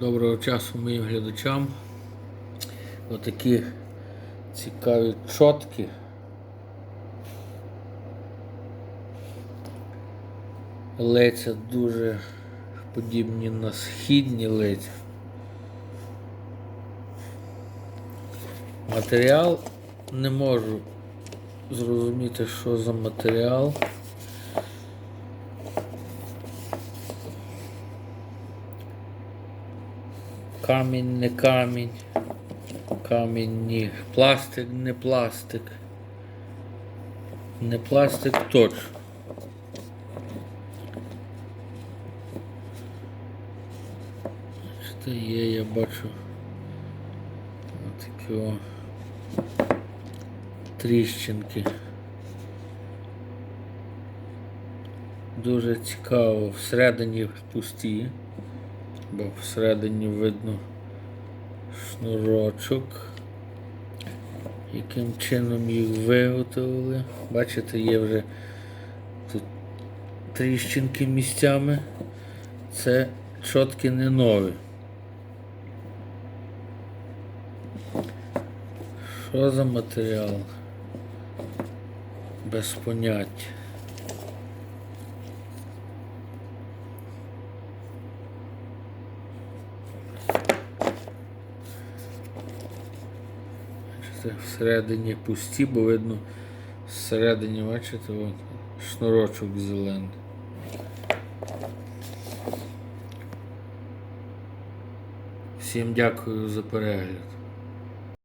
Доброго часу моїм глядачам. Отакі цікаві чотки. Леця дуже подібні на східні леця. Матеріал не можу зрозуміти, що за матеріал. Камінь не камінь. Камінь ні. Пластик не пластик. Не пластик точно. Що є, я бачу. Отакі о тріщинки. Дуже цікаво. Всередині пусті, бо всередині видно шнурочок. Яким чином їх виготовили. Бачите, є вже тут тріщинки місцями. Це чотки не нові. Що за матеріал? Без поняття. Це всередині пусті, бо видно всередині, бачите, от, шнурочок зелений. Всім дякую за перегляд.